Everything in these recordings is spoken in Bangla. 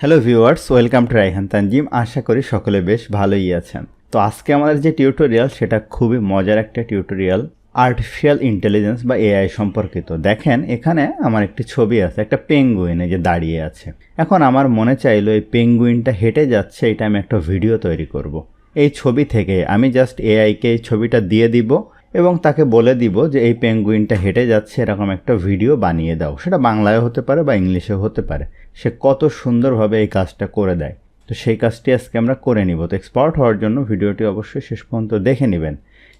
Hello viewers welcome to Raihan Tanjim আশা করি সকলে বেশ ভালোই আছেন। তো আজকে আমাদের যে টিউটোরিয়াল সেটা খুবই মজার একটা টিউটোরিয়াল আর্টিফিশিয়াল ইন্টেলিজেন্স বা এআই সম্পর্কিত। দেখেন, এখানে আমার একটি ছবি আছে, একটা পেঙ্গুইন যে দাঁড়িয়ে আছে। এখন আমার মনে চাইলো এই পেঙ্গুইনটা হেঁটে যাচ্ছে, এটা আমি একটা ভিডিও তৈরি করব। এই ছবি থেকে আমি জাস্ট এআইকে এই ছবিটা দিয়ে দিব এবং তাকে বলে দিব যে, এই পেঙ্গুইনটা হেঁটে যাচ্ছে, এরকম একটা ভিডিও বানিয়ে দাও। সেটা বাংলায় হতে পারে বা ইংলিশেও হতে পারে। সে কত সুন্দরভাবে এই কাজটা করে দেয়। তো সেই কাজটি আজকে আমরা করে নিব। তো এক্সপার্ট হওয়ার জন্য ভিডিওটি অবশ্যই শেষ পর্যন্ত দেখে নেবেন।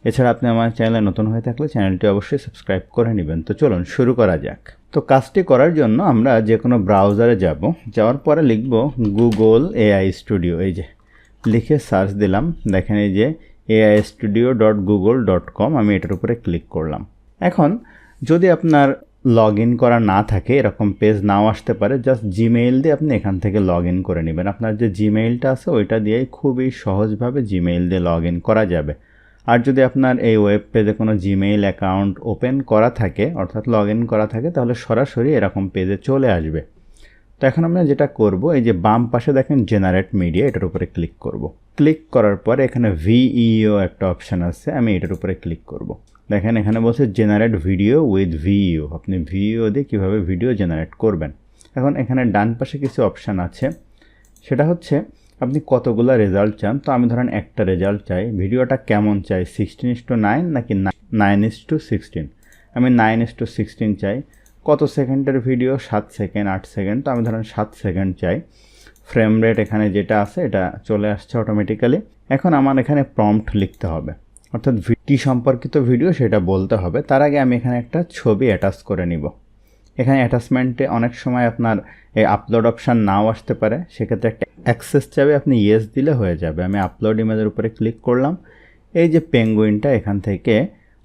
এছাড়া আপনি আমার চ্যানেলে নতুন হয়ে থাকলে চ্যানেলটি অবশ্যই সাবস্ক্রাইব করে নেবেন। তো চলুন শুরু করা যাক। তো কাজটি করার জন্য আমরা যে কোনো ব্রাউজারে যাব। যাওয়ার পরে লিখব গুগল এআই স্টুডিও এই যে, লিখে সার্চ দিলাম। দেখেন এই যে AI studio dot Google dot com আমি এটার উপরে ক্লিক করলাম। এখন, যদি আপনার লগ ইন করা না থাকে, এরকম পেজ নাও আসতে পারে জাস্ট জিমেইল দিয়ে আপনি এখান থেকে লগ ইন করে নেবেন। আপনার যে জিমেইলটা আছে, ওইটা দিয়েই খুবই সহজভাবে জিমেইল দিয়ে লগ ইন করা যাবে। আর যদি আপনার এই ওয়েব পেজে কোনো জিমেইল অ্যাকাউন্ট ওপেন করা থাকে, অর্থাৎ লগ ইন করা থাকে, তাহলে সরাসরি এরকম পেজে চলে আসবে। তো এখন আমরা যেটা করব, এই যে বাম পাশে দেখেন জেনারেট মিডিয়া এটার উপরে ক্লিক করব। ক্লিক করার পরে এখানে ভিইও একটা অপশান আছে, আমি এটার উপরে ক্লিক করব। দেখেন এখানে বলছে জেনারেট ভিডিও উইথ ভিইও আপনি ভিইও দিয়ে কীভাবে ভিডিও জেনারেট করবেন? এখন এখানে ডান পাশে কিছু অপশান আছে। সেটা হচ্ছে, আপনি কতগুলো রেজাল্ট চান? তো আমি ধরেন একটা রেজাল্ট চাই। ভিডিওটা কেমন চাই? সিক্সটিন ইস টু নাইন নাকি নাইন ইস টু সিক্সটিন আমি নাইন ইস টু সিক্সটিন চাই। কত সেকেন্ডের ভিডিও? সাত সেকেন্ড, আট সেকেন্ড। তো আমি ধরেন সাত সেকেন্ড চাই। ফ্রেম রেট এখানে যেটা আছে, এটা চলে আসছে অটোমেটিক্যালি এখন আমার এখানে প্রম্পট লিখতে হবে। অর্থাৎ কী সম্পর্কিত ভিডিও সেটা বলতে হবে। তার আগে আমি এখানে একটা ছবি অ্যাটাচ করে নিব। এখানে অ্যাটাচমেন্টে অনেক সময় আপনার এই আপলোড অপশান নাও আসতে পারে। সেক্ষেত্রে একটা অ্যাক্সেস চাবে, আপনি ইয়েস দিলে হয়ে যাবে। আমি আপলোড ইমেজের উপরে ক্লিক করলাম। এই যে পেঙ্গুইনটা এখান থেকে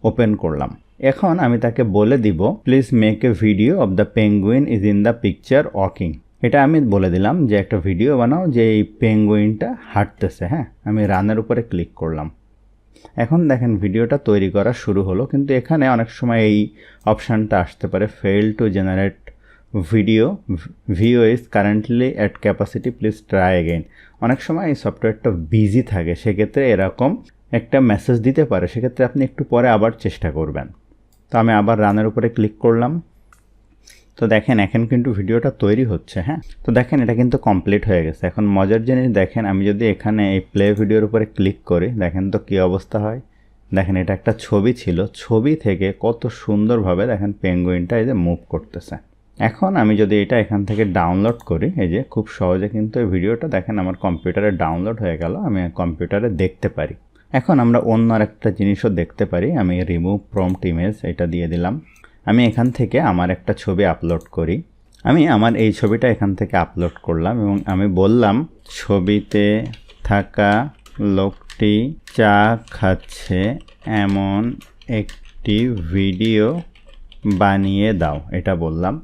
ওপেন করলাম। এখন আমি তাকে বলে দিব please make a video of the penguin is in the picture walking এটা আমি বলে দিলাম যে একটা ভিডিও বানাও যে এই পেঙ্গুইনটা হাঁটতেছে হ্যাঁ? আমি রানের উপরে ক্লিক করলাম। এখন দেখেন ভিডিওটা তৈরি করা শুরু হলো, কিন্তু এখানে অনেক সময় এই অপশানটা আসতে পারে fail to generate video Veo is currently at capacity please try again অনেক সময় এই সফটওয়্যারটা বিজি থাকে, সেক্ষেত্রে এরকম একটা মেসেজ দিতে পারে, সেক্ষেত্রে আপনি একটু পরে আবার চেষ্টা করবেন। তো আমি আবার রানের উপরে ক্লিক করলাম। তো দেখেন, এখন কিন্তু ভিডিওটা তৈরি হচ্ছে হ্যাঁ? তো দেখেন, এটা কিন্তু কমপ্লিট হয়ে গেছে। এখন মজার জিনিস দেখেন, আমি যদি এখানে এই প্লে ভিডিওর উপরে ক্লিক করি, দেখেন তো কী অবস্থা হয়। দেখেন, এটা একটা ছবি ছিল। ছবি থেকে কত সুন্দরভাবে দেখেন পেঙ্গুইনটা এই যে মুভ করতেছে। এখন আমি যদি এটা এখান থেকে ডাউনলোড করি, এই যে খুব সহজে কিন্তু এই ভিডিওটা দেখেন, আমার কম্পিউটারে ডাউনলোড হয়ে গেল, আমি কম্পিউটারে দেখতে পারি। এখন আমরা অন্য একটা জিনিসও দেখতে পারি। আমি রিমুভ প্রম্পট ইমেজ এটা দিয়ে দিলাম। আমি এখান থেকে আমার একটা ছবি আপলোড করি। আমি আমার এই ছবিটা এখান থেকে আপলোড করলাম এবং আমি বললাম, ছবিতে থাকা লোকটি চা খাচ্ছে, এমন একটি ভিডিও বানিয়ে দাও। এটা বললাম।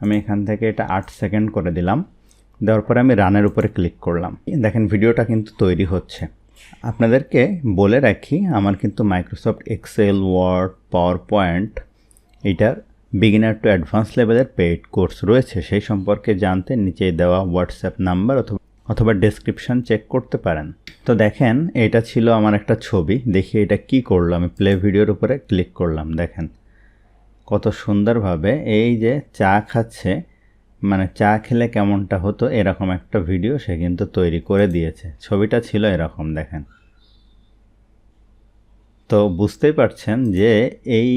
আমি এখান থেকে এটা আট সেকেন্ড করে দিলাম। দেওয়ার পরে আমি রানের উপরে ক্লিক করলাম। দেখেন ভিডিওটা কিন্তু তৈরি হচ্ছে। আপনাদেরকে বলে রাখি, আমার কিন্তু Microsoft Excel Word power point এটার বিগিনার টু অ্যাডভান্স লেভেলের পেইড কোর্স রয়েছে। সেই সম্পর্কে জানতে নিচে দেওয়া হোয়াটসঅ্যাপ নাম্বার অথবা অথবা ডেসক্রিপশান চেক করতে পারেন। তো দেখেন, এটা ছিল আমার একটা ছবি। দেখি এটা কি করল। আমি প্লে ভিডিওর উপরে ক্লিক করলাম। দেখেন, কত সুন্দরভাবে এই যে চা খাচ্ছে মানে চা খেলে কেমনটা হতো এরকম একটা ভিডিও সে কিন্তু তৈরি করে দিয়েছে। ছবিটা ছিল এরকম, দেখেন। তো বুঝতেই পারছেন যে এই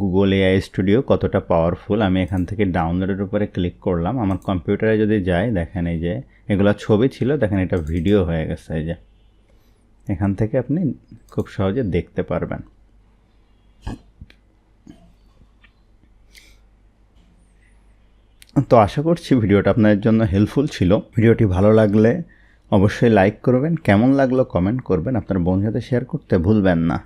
গুগল এআই স্টুডিও কতটা পাওয়ারফুল আমি এখান থেকে ডাউনলোডের উপরে ক্লিক করলাম। আমার কম্পিউটারে যদি যাই, দেখেন এই যে এগুলো ছবি ছিল, দেখেন এটা ভিডিও হয়ে গেছে, এই যে। এখান থেকে আপনি খুব সহজে দেখতে পারবেন। তো আশা করছি ভিডিওটা আপনাদের জন্য হেল্পফুল ছিল। ভিডিওটি ভালো লাগলে অবশ্যই লাইক করবেন। কেমন লাগল কমেন্ট করবেন। আপনার বন্ধুদের শেয়ার করতে ভুলবেন না।